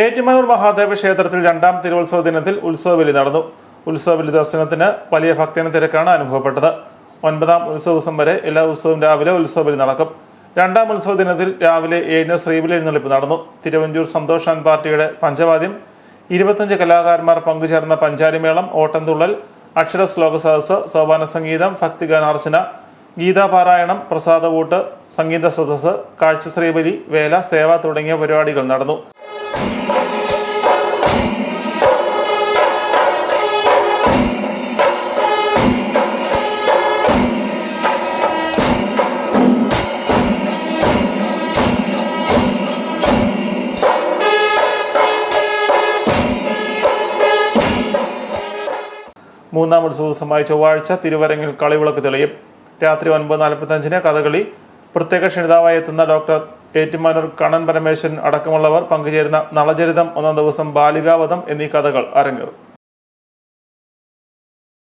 ഏറ്റുമാനൂർ മഹാദേവ ക്ഷേത്രത്തിൽ രണ്ടാം തിരുവത്സവ ദിനത്തിൽ ഉത്സവബലി നടന്നു. ഉത്സവബലി ദർശനത്തിന് വലിയ ഭക്തന തിരക്കാണ് അനുഭവപ്പെട്ടത്. ഒൻപതാം ഉത്സവ ദിവസം വരെ എല്ലാ ഉത്സവവും രാവിലെ ഉത്സവബലി നടക്കും. രണ്ടാം ഉത്സവ ദിനത്തിൽ രാവിലെ ഏഴിന് ശ്രീബലി എഴുന്നള്ളിപ്പ് നടന്നു. തിരുവഞ്ചൂർ സന്തോഷൻ പാർട്ടിയുടെ പഞ്ചവാദ്യം ഇരുപത്തഞ്ച് കലാകാരന്മാർ പങ്കുചേർന്ന പഞ്ചാരിമേളം ഓട്ടംതുള്ളൽ അക്ഷര ശ്ലോക സദസ് സോപാന സംഗീതം ഭക്തിഗാനാർച്ചന ഗീതാപാരായണം പ്രസാദവൂട്ട് സംഗീത സദസ് കാഴ്ച ശ്രീബലി വേല സേവ തുടങ്ങിയ പരിപാടികൾ നടന്നു. മൂന്നാം ഉത്സവ ദിവസമായ ചൊവ്വാഴ്ച തിരുവരങ്ങിൽ കളിവിളക്ക് തെളിയും. രാത്രി ഒൻപത് നാൽപ്പത്തഞ്ചിന് കഥകളി. പ്രത്യേക ക്ഷണിതാവായി എത്തുന്ന ഡോക്ടർ ഏറ്റുമാനൂർ കണ്ണൻ പരമേശ്വരൻ അടക്കമുള്ളവർ പങ്കുചേരുന്ന നളചരിതം ഒന്നാം ദിവസം ബാലികാവധം എന്നീ കഥകൾ അരങ്ങേറും.